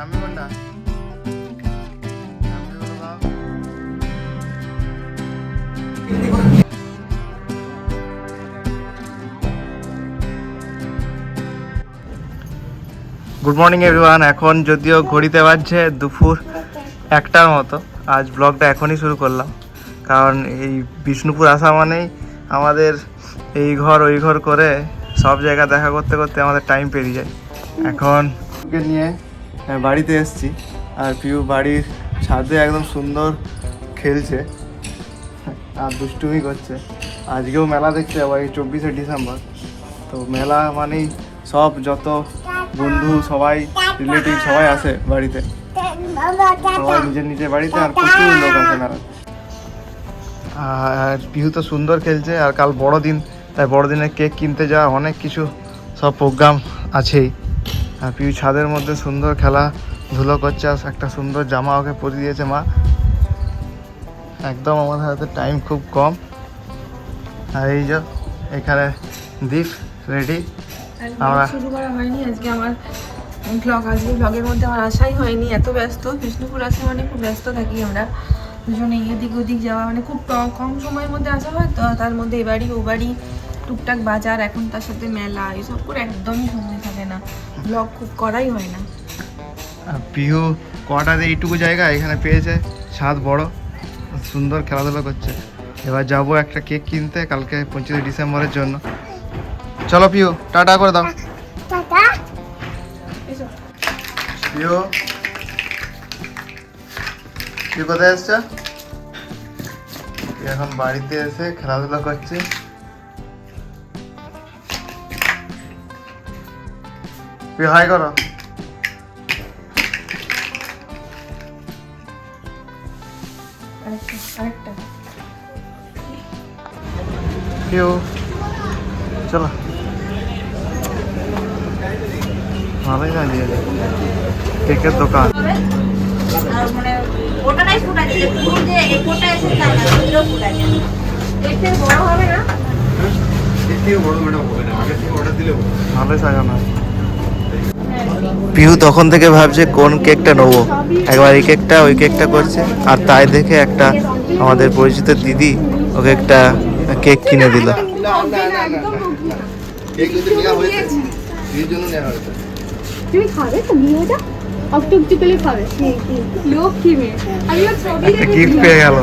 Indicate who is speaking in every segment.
Speaker 1: সামনে কোনটা। Good morning everyone এখন যদিও ঘড়িতে বাজছে দুপুর একটার মতো আজ ব্লগটা এখনই শুরু করলাম। কারণ এই বিষ্ণুপুর আসা মানেই আমাদের এই ঘর ওই ঘর করে সব জায়গা দেখা করতে করতে আমাদের টাইম পেরিয়ে যায়। এখন নিয়ে? বাড়িতে এসেছি। আর পিউ বাড়ির ছাদে একদম সুন্দর খেলছে। আর দুষ্টুমি করছে। আজকেও মেলা দেখতে যাব, এই চব্বিশে ডিসেম্বর। তো মেলা মানেই সব যত বন্ধু, সবাই, রিলেটিভ, সবাই আসে বাড়িতে। সবাই নিজের নিজের বাড়িতে আর প্রচুর লোক আছে মেলা আর পিহু তো সুন্দর খেলছে, আর কাল বড়দিন, তাই বড়দিনে কেক কিনতে যাওয়া, অনেক কিছু, সব প্রোগ্রাম আছেই। আর পিউ ছাদের মধ্যে সুন্দর খেলা ধুলো করছে আর একটা সুন্দর জামা ওকে পরে দিয়েছে মা। একদম আমাদের হাতে টাইম খুব কম। আর এই যে এখানে দীপ রেডি আমরা-
Speaker 2: শুরু করা হয়নি আজকে আমার ব্লগ আজকে ব্লগের মধ্যে আমার আশাই হয়নি এত ব্যস্ত। বিষ্ণুপুর আসে মানে খুব ব্যস্ত থাকি আমরা। দুজনে এদিক ওদিক যাওয়া মানে খুব কম সময়ের মধ্যে আসা হয় তো তার মধ্যে এ বাড়ি ও বাড়ি টুকটাক বাজার এখন তার সাথে মেলা এসব করে একদমই সময় থাকে না। ব্লগ খুব করাই হয় না।
Speaker 1: আর পিহু কোয়ার্টারে এইটুকু জায়গা এখানে পেয়েছে ছাদ বড় সুন্দর খেলাধুলা করছে। এবার যাব একটা কেক কিনতে কালকে পঁচিশে ডিসেম্বরের জন্য। চলো পিহু টাটা করে দাও। পিহু তুই কোথায় এসছ? তুই এখন বাড়িতে এসে খেলাধুলা করছে তুই হাই করো।
Speaker 2: আরেকটা আরেকটা।
Speaker 1: পিউ চলো। ভালোই দাঁড়িয়ে কেকের দোকান।
Speaker 3: মানে ওটাটাই ফুট আছে ফুট যে এরপরটা এসে তাই না ওগুলো ফুট আছে এর থেকে বড় হবে না
Speaker 1: ভালোই সাজানো আছে। পিহু তখন থেকে ভাবছে কোন কেকটা নেব? একবার এই কেকটা ওই কেকটা করছে। আর তাই দেখে একটা আমাদের পরিচিত দিদি ওকে একটা কেক কিনে দিল। গিফট পেয়ে গেল।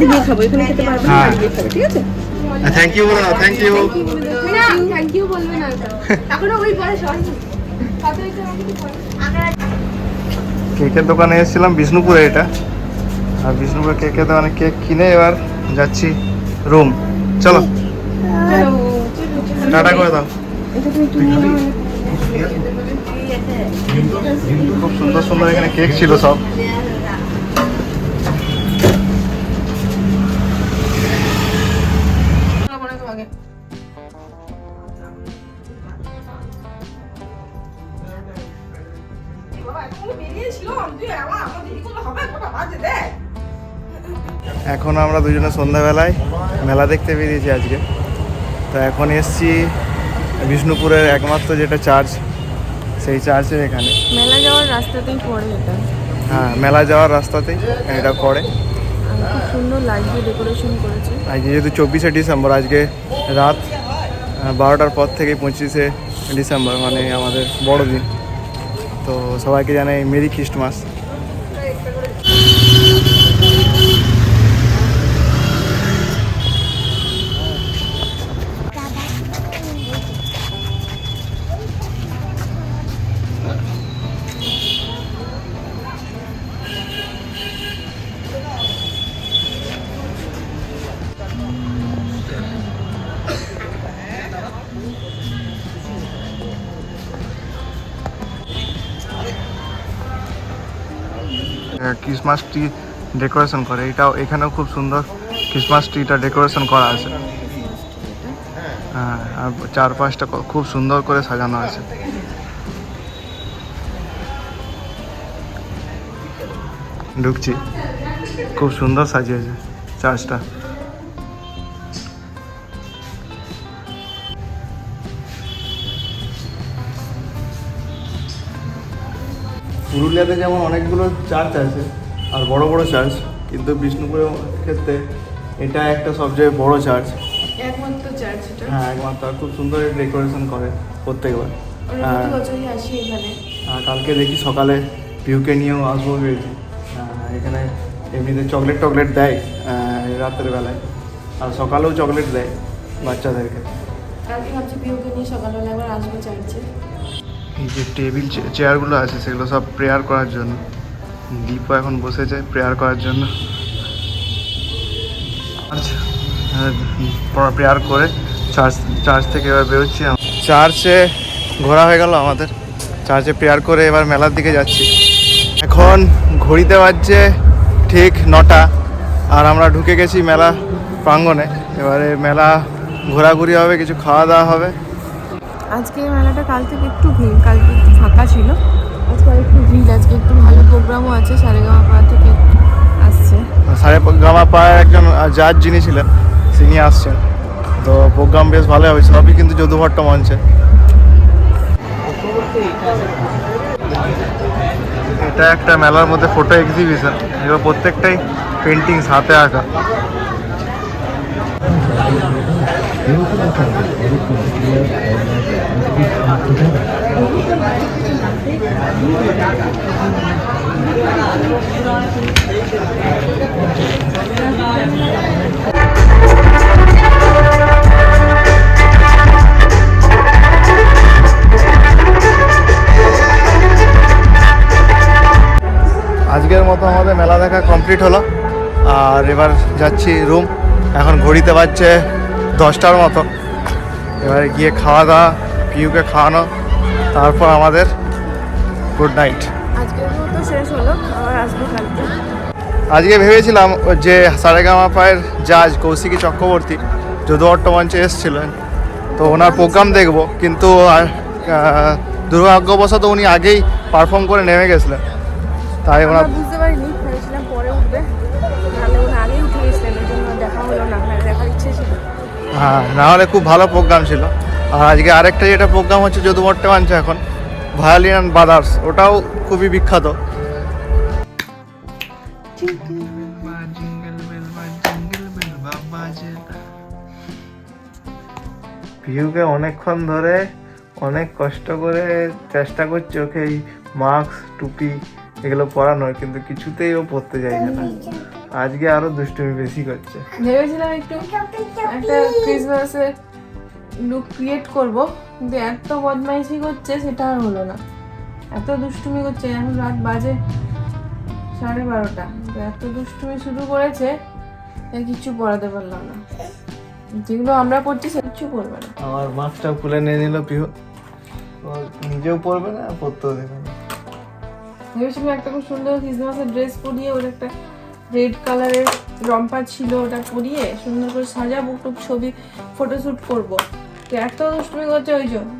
Speaker 2: গিয়ে খাব এখানে খেতে পারব
Speaker 1: হ্যাঁ।
Speaker 2: ঠিক আছে?
Speaker 1: থ্যাংক ইউ বলো থ্যাংক ইউ
Speaker 4: না থ্যাংক ইউ বলবে না এখনও ওই কি বলো?
Speaker 1: কেকের দোকানে এসেছিলাম বিষ্ণুপুরে এটা। আর বিষ্ণুপুরে কেকের দোকানে কেক কিনে এবার যাচ্ছি রুম। চলো। টাটা করে দাও। খুব সুন্দর সুন্দর এখানে কেক ছিল সব। এখন আমরা দুজনে সন্ধ্যাবেলায় মেলা দেখতে বেরিয়েছি আজকে। তো এখন এসছি বিষ্ণুপুরের একমাত্র যেটা চার্চ সেই চার্চের এখানে।
Speaker 2: মেলা যাওয়ার রাস্তাতেই পড়ে এটা।
Speaker 1: হ্যাঁ মেলা যাওয়ার রাস্তাতেই এটা পড়ে।
Speaker 2: খুব সুন্দর লাগছে ডেকোরেশন করেছে।
Speaker 1: আজকে যেহেতু চব্বিশে ডিসেম্বর আজকে রাত বারোটার পর থেকে পঁচিশে ডিসেম্বর মানে আমাদের বড়দিন। তো সবাইকে জানাই merry Christmas. Christmas tree decoration করে। এটাও এখানেও খুব সুন্দর ক্রিসমাস ট্রিটা ডেকোরেশন করা আছে। হ্যাঁ আর চারপাশটা খুব সুন্দর করে সাজানো আছে। ঢুকছি। খুব সুন্দর সাজিয়েছে চার্চটা। পুরুলিয়াতে যেমন অনেকগুলো চার্চ আছে আর বড় বড় চার্চ কিন্তু বিষ্ণুপুরের ক্ষেত্রে এটা একটা সবচেয়ে বড় চার্চ
Speaker 2: একমাত্র চার্চ এটা?
Speaker 1: হ্যাঁ একমাত্র আর খুব সুন্দর ডেকোরেশন করে প্রত্যেকবার। হ্যাঁ। আর কালকে দেখি সকালে পিউকে নিয়েও আসব ভেবেছি। এখানে এমনিতে চকলেট টকলেট দেয় আহ, রাতের বেলায়। আর সকালেও চকলেট দেয় বাচ্চাদেরকে।
Speaker 2: কালকে ভাবছি পিওকে নিয়ে সকালবেলা আবার আসব চার্চে
Speaker 1: এই যে টেবিল চেয়ারগুলো আছে, সেগুলো সব প্রেয়ার করার জন্য। দীপও এখন বসেছে প্রেয়ার করার জন্য। প্রেয়ার করে চার্চ চার্চ থেকে এবার বেরোচ্ছি চার্চে ঘোরা হয়ে গেল আমাদের। চার্চে প্রেয়ার করে এবার মেলার দিকে যাচ্ছি। এখন ঘড়িতে বাজছে ঠিক নটা, আর আমরা ঢুকে গেছি মেলা প্রাঙ্গণে। এবারে মেলা ঘোরাঘুরি হবে, কিছু খাওয়া দাওয়া হবে।
Speaker 2: আজকে এই মেলাটা কাল থেকে একটু ভিড় কালকে একটু ফাঁকা ছিল। আজকে একটু ভিড়, আজকে একটু ভালো প্রোগ্রামও আছে সারেগামা পাড়া থেকে আসছে।
Speaker 1: সাড়ে গামা পাড়ার একজন জাজ যিনি ছিলেন, তিনি আসছেন। তো প্রোগ্রাম বেশ ভালো হবে, সবই কিন্তু যদুভট্ট মঞ্চে। এটা একটা মেলার মধ্যে ফটো এক্সিবিশন এবার প্রত্যেকটাই পেন্টিংস হাতে আঁকা। আজকের মতো আমাদের মেলা দেখা কমপ্লিট হলো। আর এবার যাচ্ছি রুম। এখন ঘড়িতে বাজছে দশটার মতো। এবারে গিয়ে খাওয়া দাওয়া পিউকে খাওয়ানো তারপর আমাদের গুড নাইট আজকে ভেবেছিলাম যে সারেগামা পায়ের জাজ কৌশিকী চক্রবর্তী যদুভট্ট মঞ্চে এসেছিলেন। তো ওনার প্রোগ্রাম দেখব কিন্তু আর, দুর্ভাগ্যবশত উনি আগেই পারফর্ম করে নেমে গেছিলেন। তাই ওনার হ্যাঁ নাহলে খুব ভালো প্রোগ্রাম ছিল। আর আজকে আরেকটা যেটা প্রোগ্রাম হচ্ছে যদুভট্টে মানছে এখন ভায়োলিন অ্যান্ড বাদার্স ওটাও খুবই বিখ্যাত। পিউকে অনেকক্ষণ ধরে অনেক কষ্ট করে চেষ্টা করছে ওকে এই মাস্ক টুপি এগুলো পরানোর, কিন্তু কিছুতেই ও পরতে চাইছে না। আজকে আরও দুষ্টুমি বেশি করছে।
Speaker 2: ভেবেছিলাম একটু একটা ক্রিসমাসের লুক ক্রিয়েট করব কিন্তু এত বদমাইশি করছে সেটা আর হলো না। এত দুষ্টুমি করছে এখন রাত বাজে সাড়ে বারোটা এত দুষ্টুমি শুরু করেছে তাই কিচ্ছু পড়াতে পারলাম না। যেগুলো আমরা পড়ছি সে কিচ্ছু পড়বে না।
Speaker 1: আমার মাস্কটা খুলে নিয়ে নিল পিহু নিজেও পরবে না পড়তেও দেবে না।
Speaker 2: ভেবেছিলাম একটা খুব সুন্দর ক্রিসমাসের ড্রেস পরিয়ে ওর একটা রেড কালারের রম্পা ছিল ওটা পরিয়ে সুন্দর করে সাজাবো, খুব ছবি ফটোশ্যুট করব। তো এত দুষ্টুমি করছে ওই জন্য।